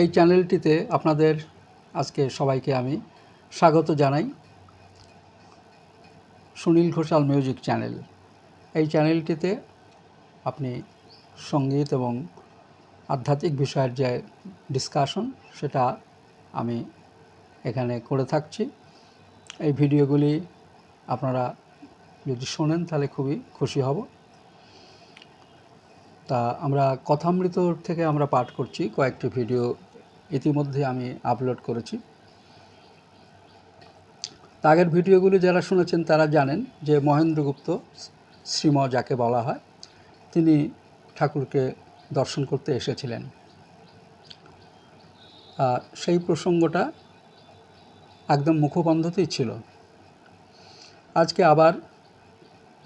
এই চ্যানেলটিতে আপনাদের আজকে সবাইকে আমি স্বাগত জানাই। Sunil Ghoshal music channel. এই চ্যানেলটিতে আপনি সংগীত এবং আধ্যাত্মিক বিষয়ের যে ডিসকাশন সেটা আমি এখানে করে থাকছি। এই ভিডিওগুলি আপনারা যদি শোনেন, তাহলে খুবই খুশি হব। তা আমরা কথামৃত থেকে আমরা পাঠ করছি, কয়েকটি ভিডিও ইতিমধ্যে আমি আপলোড করেছি। আগের ভিডিওগুলি যারা শুনেছেন তারা জানেন যে মহেন্দ্রগুপ্ত শ্রীম যাকে বলা হয়, তিনি ঠাকুরকে দর্শন করতে এসেছিলেন। সেই প্রসঙ্গটা একদম মুখবন্ধতেই ছিল। আজকে আবার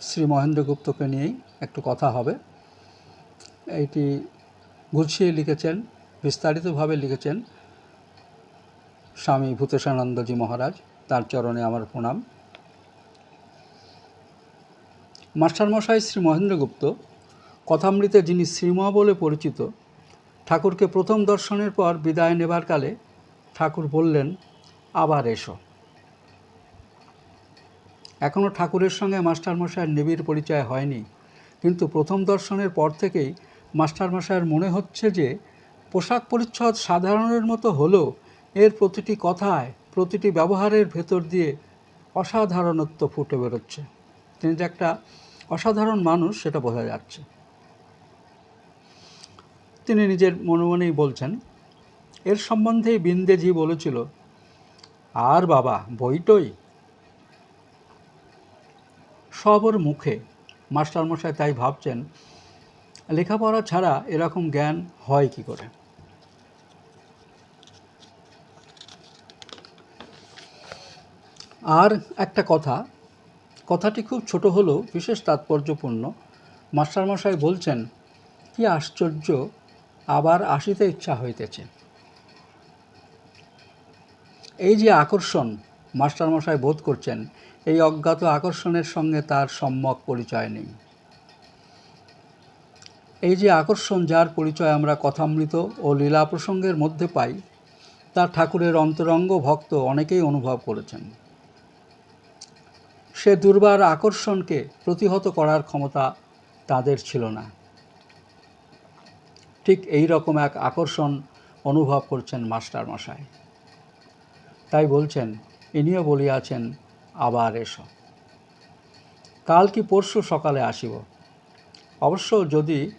শ্রী মহেন্দ্রগুপ্তকে নিয়েই একটু কথা হবে। এইটি গুছিয়ে লিখেছেন, বিস্তারিতভাবে লিখেছেন স্বামী ভূতেশানন্দজি মহারাজ। তার চরণে আমার প্রণাম। মাস্টারমশাই শ্রী মহেন্দ্রগুপ্ত, কথামৃতে যিনি শ্রীম বলে পরিচিত, ঠাকুরকে প্রথম দর্শনের পর বিদায় নেবার কালে ঠাকুর বললেন, আবার এসো। এখনও ঠাকুরের সঙ্গে মাস্টারমশাইয়ের নিবিড় পরিচয় হয়নি, কিন্তু প্রথম দর্শনের পর থেকেই মাস্টারমশাইয়ের মনে হচ্ছে যে পোশাক পরিচ্ছদ সাধারণের মতো হলেও এর প্রতিটি কথায়, প্রতিটি ব্যবহারের ভেতর দিয়ে অসাধারণত্ব ফুটে বেরোচ্ছে। তিনি যে একটা অসাধারণ মানুষ, সেটা বোঝা যাচ্ছে। তিনি নিজের মনে মনেই বলছেন, এর সম্বন্ধেই বিন্দেজি বলেছিল, আর বাবা, বইটই সব ওর মুখে মাস্টারমশাই তাই ভাবছেন লেখাপড়া ছাড়া এরকম জ্ঞান হয় কি করে? আর একটা কথা, কথাটি খুব ছোট হলেও বিশেষ তাৎপর্যপূর্ণ। মাস্টারমশাই বলছেন, কি আশ্চর্য, আবার আসিতে ইচ্ছা হইতেছে। এই যে আকর্ষণ, মাস্টারমশাই বোধ করছেন, এই অজ্ঞাত আকর্ষণের সঙ্গে তার সম্যক পরিচয় নেই। এই যে আকর্ষণ যার পরিচয় আমরা কথামৃত ও লীলা প্রসঙ্গের মধ্যে পাই তা ঠাকুরের অন্তরঙ্গ ভক্ত অনেকেই অনুভব করেছেন। সে দুর্বার আকর্ষণকে প্রতিহত করার ক্ষমতা তাদের ছিল না। ঠিক এই রকম এক আকর্ষণ অনুভব করছেন মাস্টার মশাই। তাই বলছেন, ইনিও বলিয়াছেন, আবার এসো। কাল কি পরশু সকালে আসিব। অবশ্য যদি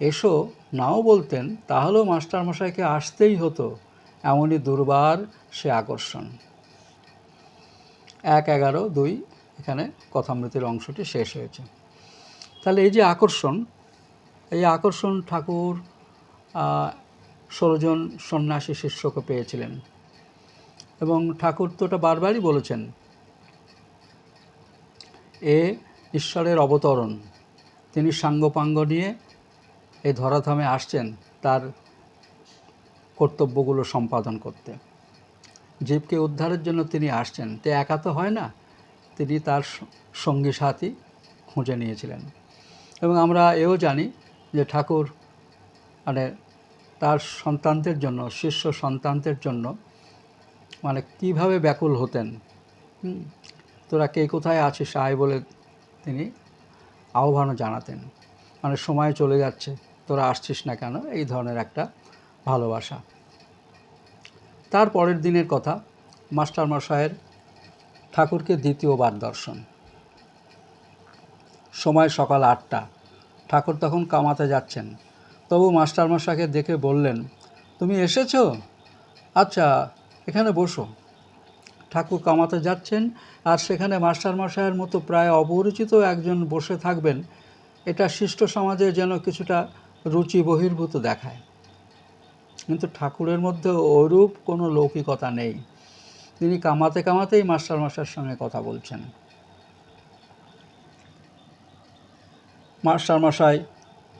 এসো, নাও বলতেন, তাহলেও মাস্টারমশাইকে আসতেই হতো, এমনই দুর্বার সে আকর্ষণ। এক এগারো দুই, এখানে কথামৃতির অংশটি শেষ হয়েছে। তাহলে এই যে আকর্ষণ, এই আকর্ষণ ঠাকুর ষোলোজন সন্ন্যাসী শিষ্যকে পেয়েছিলেন। এবং ঠাকুর তো ওটা বারবারই বলেছেন, এ ঈশ্বরের অবতরণ, তিনি সাঙ্গপাঙ্গ নিয়ে এই ধরাধামে আসছেন তার কর্তব্যগুলো সম্পাদন করতে। জীবকে উদ্ধারের জন্য তিনি আসছেন। তে একা তো হয় না। তিনি তার সঙ্গী সাথী খুঁজে নিয়েছিলেন। এবং আমরা এও জানি যে ঠাকুর মানে তার সন্তানদের জন্য, শিষ্য সন্তানদের জন্য মানে কীভাবে ব্যাকুল হতেন। তোরা কে কোথায় আছিস আয় বলে তিনি আহ্বানও জানাতেন। মানে সময় চলে যাচ্ছে। তোরা আসছিস না কেন? এই ধরনের একটা ভালোবাসা। তার পরের দিনের কথা, মাস্টার মশায়ের ঠাকুরকে দ্বিতীয়বার দর্শন। সময় সকাল আটটা। ঠাকুর তখন কামাতে যাচ্ছেন। তবু মাস্টারমশাইকে দেখে বললেন, তুমি এসেছ? আচ্ছা এখানে বসো। ঠাকুর কামাতে যাচ্ছেন আর সেখানে মাস্টারমশাইয়ের মতো প্রায় অপরিচিত একজন বসে থাকবেন। এটা শিষ্ট সমাজে যেন কিছুটা রুচি বহির্ভূত দেখায়। কিন্তু ঠাকুরের মধ্যে ওরূপ কোনো লৌকিকতা নেই। তিনি কামাতে কামাতেই মাস্টারমশাইয়ের সঙ্গে কথা বলছেন। মাস্টার মাস্টারমশাই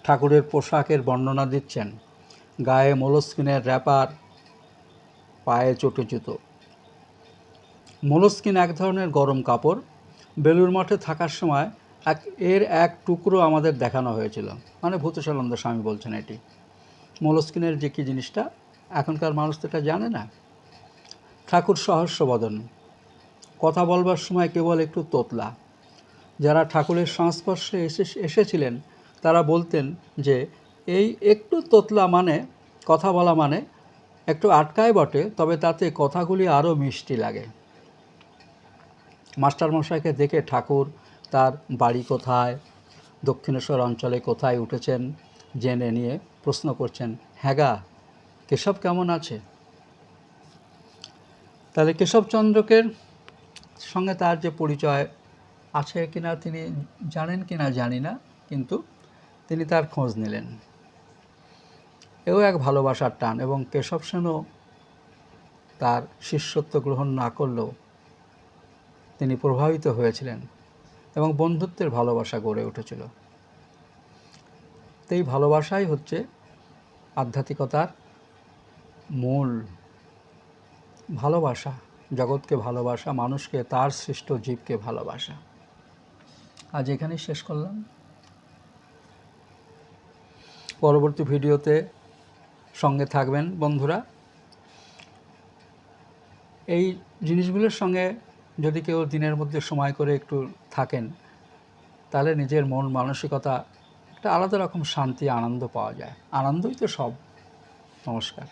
ঠাকুরের পোশাকের বর্ণনা দিচ্ছেন। গায়ে মোলস্কিনের র্যাপার, পায়ে চটে জুতো। মোলস্কিন এক ধরনের গরম কাপড়। বেলুর মঠে থাকার সময় এক, এর এক টুকরো আমাদের দেখানো হয়েছিল। মানে ভূতসানন্দ স্বামী বলছেন এটি। মোলস্কিনের যে কী জিনিসটা, এখনকার মানুষ তো এটা জানে না। ঠাকুর সহস্রবদন। কথা বলবার সময় কেবল একটু তোতলা। যারা ঠাকুরের সংস্পর্শে এসে, এসেছিলেন, তারা বলতেন যে, এই একটু তোতলা মানে কথা বলা মানে একটু আটকায় বটে, তবে তাতে কথাগুলি আরও মিষ্টি লাগে। মাস্টারমশাইকে দেখে ঠাকুর তার বাড়ি কোথায়, দক্ষিণেশ্বর অঞ্চলে কোথায় উঠেছেন জেনে নিয়ে প্রশ্ন করছেন হ্যাগা কেশব কেমন আছে? তাহলে কেশবচন্দ্রকে সঙ্গে তার যে পরিচয় আছে কিনা তিনি জানেন কিনা জানি না, কিন্তু তিনি তার খোঁজ নিলেন। এও এক ভালোবাসার টান এবং কেশব সেনও তার শিষ্যত্ব গ্রহণ না করলেও তিনি প্রভাবিত হয়েছিলেন। এবং বন্ধুত্বের ভালোবাসা গড়ে উঠেছিল। তো এই ভালোবাসাই হচ্ছে আধ্যাত্মিকতার মূল ভালোবাসা, জগৎকে ভালোবাসা, মানুষকে, তার সৃষ্ট জীবকে ভালোবাসা। আজ এখানেই শেষ করলাম। পরবর্তী ভিডিওতে সঙ্গে থাকবেন বন্ধুরা। এই জিনিসগুলোর সঙ্গে যদি কেউ দিনের মধ্যে সময় করে একটু থাকেন, তাহলে নিজের মন মানসিকতা একটা আলাদা রকম শান্তি, আনন্দ পাওয়া যায়। আনন্দই তো সব। নমস্কার।